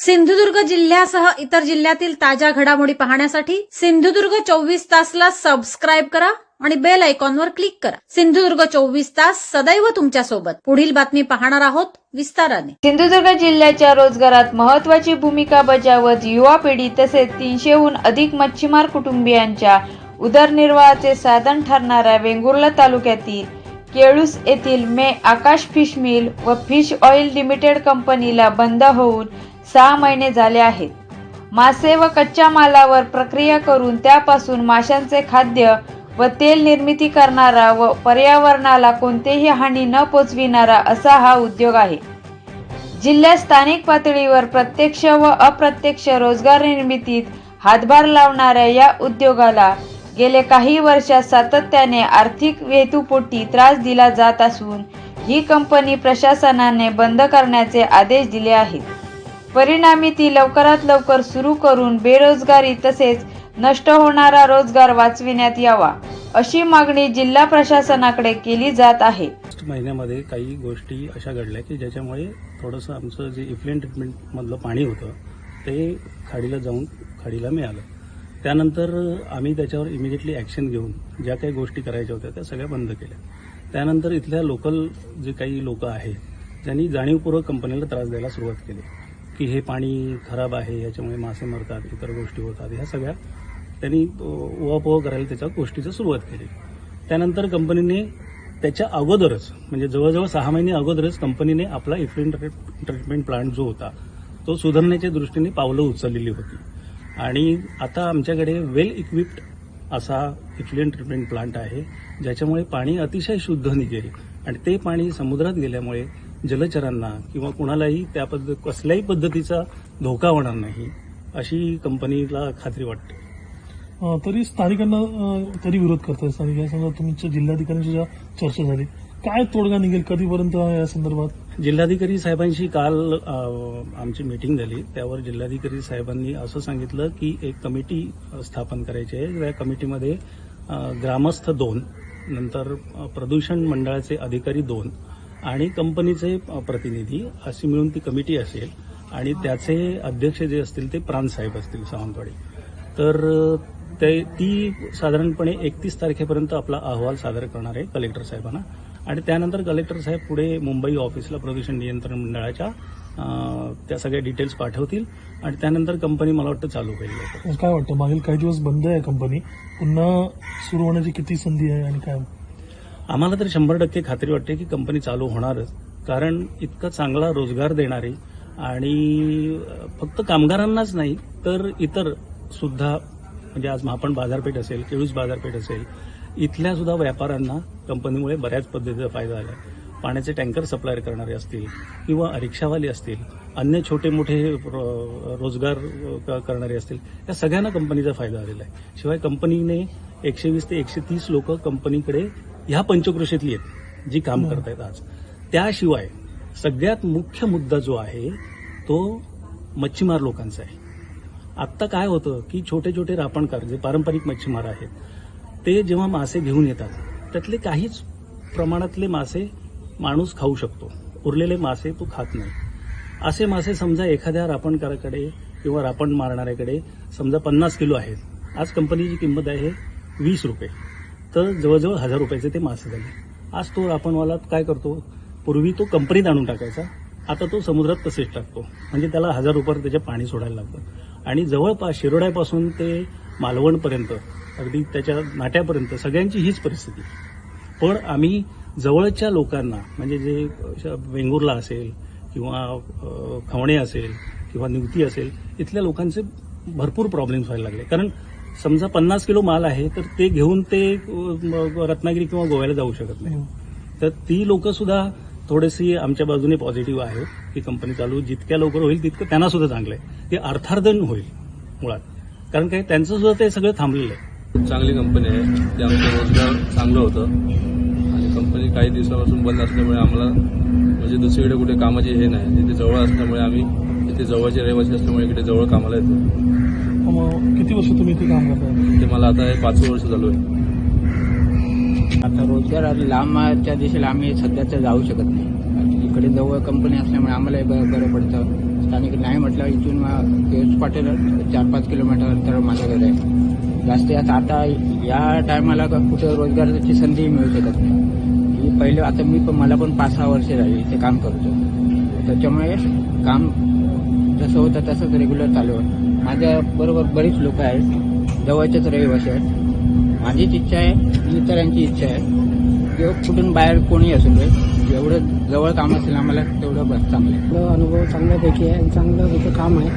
सिंधुदुर्ग जिल्ह्यासह इतर जिल्ह्यातील ताज्या घडामोडी पाहण्यासाठी सिंधुदुर्ग चोवीस तासला सबस्क्राईब करा आणि बेल आयकॉनवर क्लिक करा. सिंधुदुर्ग चोवीस तास सदैव तुमच्यासोबत. पुढील बातमी पाहणार आहोत विस्ताराने. सिंधुदुर्ग जिल्ह्याच्या रोजगारात महत्वाची भूमिका बजावत युवा पिढी तसेच तीनशेहून अधिक मच्छीमार कुटुंबियांच्या उदरनिर्वाहाचे साधन ठरणाऱ्या वेंगुर्ला तालुक्यातील केळूस येथील मे आकाश फिश मिल व फिश ऑइल लिमिटेड कंपनीला बंद होऊन सहा महिने झाले आहेत. मासे व कच्च्या मालावर प्रक्रिया करून त्यापासून माशांचे खाद्य व तेल निर्मिती करणारा व पर्यावरणाला कोणतेही हानी न पोचविणारा असा हा उद्योग आहे. जिल्ह्यात स्थानिक पातळीवर प्रत्यक्ष व अप्रत्यक्ष रोजगार निर्मितीत हातभार लावणाऱ्या या उद्योगाला गेले काही वर्षात सातत्याने आर्थिक हेतुपोटी त्रास दिला जात असून ही कंपनी प्रशासनाने बंद करण्याचे आदेश दिले आहेत. परिणामी ती लवकरात लवकर सुरू करून बेरोजगारी तसेच नष्ट होणारा रोजगार वाचविण्यात यावा अशी मागणी जिल्हा प्रशासनाकडे केली जात आहे. महिन्यामध्ये काही गोष्टी अशा घडल्या की ज्याच्यामुळे थोडंसं आमचं जे इफ्लेंट ट्रीटमेंटमधलं पाणी होतं ते खाडीला जाऊन खाडीला मिळालं. त्यानंतर आम्ही त्याच्यावर इमिजिएटली ॲक्शन घेऊन ज्या काही गोष्टी करायच्या होत्या त्या सगळ्या बंद केल्या. त्यानंतर इथल्या लोकल जे काही लोक आहेत त्यांनी जाणीवपूर्वक कंपनीला त्रास द्यायला सुरुवात केली. की हे पाणी खराब आहे याच्यामुळे मासे मरतात इतर गोष्टी होतात ह्या सगळ्या त्यांनी उहापोह करायला त्याच्या गोष्टीचं सुरुवात केली. त्यानंतर कंपनीने त्याच्या अगोदरच म्हणजे जवळजवळ सहा महिने अगोदरच कंपनीने आपला इफ्लुएंट ट्रीटमेंट प्लांट जो होता तो सुधारण्याच्या दृष्टीने पावलं उचललेली होती. आणि आता आमच्याकडे वेल इक्विप्ड असा इफ्लुएंट ट्रीटमेंट प्लांट आहे ज्याच्यामुळे पाणी अतिशय शुद्ध निघेल. आणि ते पाणी समुद्रात गेल्यामुळे जलचरांना किंवा कुणालाही त्या पद्धत कसल्याही पद्धतीचा धोका होणार नाही अशी कंपनीला खात्री वाटते. तरी स्थानिकांना तरी विरोध करतात स्थानिक समजा तुमच्या जिल्हाधिकाऱ्यांची जेव्हा चर्चा झाली काय तोडगा निघेल कधीपर्यंत या संदर्भात? जिल्हाधिकारी साहेबांशी काल आमची मीटिंग झाली. त्यावर जिल्हाधिकारी साहेबांनी असं सांगितलं की एक कमिटी स्थापन करायची आहे. त्या कमिटीमध्ये ग्रामस्थ दोन नंतर प्रदूषण मंडळाचे अधिकारी दोन आणि कंपनीचे प्रतिनिधी अशी मिळून ती कमिटी असेल आणि त्याचे अध्यक्ष जे असतील ते प्रांत साहेब असतील सावंतवाडी. तर ते ती साधारणपणे एकतीस तारखेपर्यंत आपला अहवाल सादर करणार आहे कलेक्टर साहेबांना. आणि त्यानंतर कलेक्टर साहेब पुढे मुंबई ऑफिसला प्रदूषण नियंत्रण मंडळाच्या त्या सगळ्या डिटेल्स पाठवतील. आणि त्यानंतर कंपनी मला वाटतं चालू होईल. काय वाटतं? मागील काही दिवस बंद आहे कंपनी. पुन्हा सुरू होण्याची किती संधी आहे आणि काय? आम्हाला तर शंभर टक्के खात्री वाटते की कंपनी चालू होणारच. कारण इतका चांगला रोजगार देणारी आणि फक्त कामगारांनाच नाही तर इतर सुद्धा म्हणजे आज महापण बाजारपेठ असेल केळूस बाजारपेठ असेल इथल्या सुद्धा व्यापाऱ्यांना कंपनीमुळे बऱ्याच पद्धतीचा फायदा झाला. आहे पाण्याचे टँकर सप्लाय करणारे असतील किंवा रिक्षावाले असतील अन्य छोटे मोठे रो- रोजगार करणारे असतील या सगळ्यांना कंपनीचा फायदा झालेला आहे. शिवाय कंपनीने एकशे वीस ते एकशे तीस लोक कंपनीकडे ह्या पंचकृषीतली आहेत जी काम करतायत आज. त्याशिवाय सगळ्यात मुख्य मुद्दा जो आहे तो मच्छीमार लोकांचा आहे. आत्ता काय होतं की छोटे छोटे रापणकार जे पारंपरिक मच्छीमार आहेत ते जेव्हा मासे घेऊन येतात त्यातले काहीच प्रमाणातले मासे माणूस खाऊ शकतो. उरलेले मासे तो खात नाही. असे मासे समजा एखाद्या रापणकाराकडे किंवा रापण मारणाऱ्याकडे समजा पन्नास किलो आहेत आज कंपनीची किंमत आहे वीस रुपये. तर जवळजवळ हजार रुपयाचे ते मासे झाले. आज तो रापणवाला काय करतो? पूर्वी तो कंपनीत आणून टाकायचा. आता तो समुद्रात तसेच टाकतो. म्हणजे त्याला हजार रुपये त्याचे पाणी सोडायला लागतं. आणि जवळपास शिरोड्यापासून ते मालवणपर्यंत अगदी त्याच्या नाट्यापर्यंत सगळ्यांची हीच परिस्थिती. पण आम्ही जवळच्या लोकांना म्हणजे जे अशा वेंगुर्ला असेल किंवा खवणे असेल किंवा निवती असेल इथल्या लोकांचे भरपूर प्रॉब्लेम्स व्हायला लागले. कारण समजा पन्नास किलो माल आहे तर ते घेऊन ते रत्नागिरी किंवा गोव्याला जाऊ शकत नाही. तर ती लोक सुद्धा थोडीशी आमच्या बाजूने पॉझिटिव्ह आहे की कंपनी चालू जितक्या लवकर होईल तितकं त्यांना सुद्धा चांगलं आहे. ते अर्थार्जन होईल मुळात. कारण काय त्यांचं सुद्धा ते सगळं थांबलेलं आहे. चांगली कंपनी आहे ते आमचं रोजगार चांगलं होतं. आणि कंपनी काही दिवसापासून बंद असल्यामुळे आम्हाला म्हणजे दुसरीकडे कुठे कामाची हे नाही. तिथे जवळ असल्यामुळे आम्ही इथे जवळचे रहिवासी असल्यामुळे इकडे जवळ कामाला येतो. मग किती वर्ष तुम्ही इथे काम करताय? ते मला आता हे पाचवं वर्ष चालू आहे. आता रोजगार आणि लांबच्या दिशेला आम्ही सध्या तर जाऊ शकत नाही. इकडे जवळ कंपनी असल्यामुळे आम्हाला बरं बरं पडतं. स्थानिक नाही म्हटलं इथून केस पाटील चार पाच किलोमीटर अंतर माझं घर आहे. जास्तीत जास्त आता या टायमाला कुठे रोजगाराची संधी मिळू शकत नाही. ही पहिले आता मी पण मला पण पाच सहा वर्ष झाली इथे काम करतो. त्याच्यामुळे काम जसं होतं तसंच रेग्युलर चालू आहे माझ्या बरोबर बरीच लोक आहेत. जवळचेच रहिवासी आहेत. माझीच इच्छा आहे इतरांची इच्छा आहे. किंवा कुठून बाहेर कोणी असू दे जेवढं जवळ काम असेल आम्हाला तेवढं बस चांगलं आहे. आपलं अनुभव चांगल्यापैकी आहे आणि चांगलं इथं काम आहे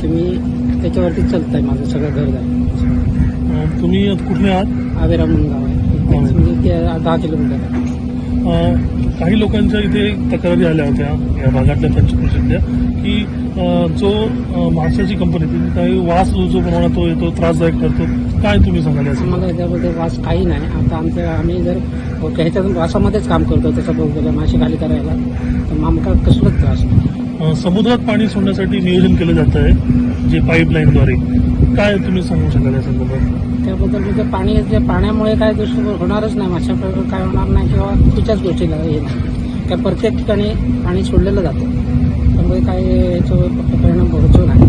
की मी त्याच्यावरतीच चालत आहे माझं सगळं घर अं, तुम्ही कुठले आहात? आवेरा म्हणून गाव आहे. इथेच म्हणजे ते दहा किलोमीटर आहे. काही लोकांच्या इथे तक्रारी आल्या होत्या या भागातल्या पंचकृषीतल्या की जो माशाची कंपनी ती काही वास जो जो प्रमाणात तो येतो त्रासदायक ठरतो काय तुम्ही सांगाल या संदर्भात? आम्हाला वास काही नाही आता आमच्या आम्ही जर ह्याच्यात वासामध्येच काम करतो त्याचा बघतो मासे खाली करायला तर आमका कसलंच त्रास नाही समुद्रात पाणी सोडण्यासाठी नियोजन केलं जात आहे जे पाईपलाईनद्वारे. काय तुम्ही सांगू शकाल या संदर्भात? त्याबद्दल म्हणजे पाणी जे पाण्यामुळे काय दुष्ट होणारच नाही माशा काय होणार नाही किंवा कुठच्याच गोष्टीला हे नाही. काय प्रत्येक ठिकाणी पाणी सोडलेलं जातं. त्यामुळे काय याच्यावर परिणाम होतो नाही.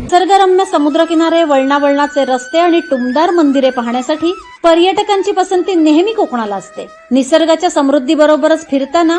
निसर्गरम्य समुद्रकिनारे वळणा वळणाचे रस्ते आणि टुमदार मंदिरे पाहण्यासाठी पर्यटकांची पसंती नेहमी कोकणाला असते. निसर्गाच्या समृद्धीबरोबरच फिरताना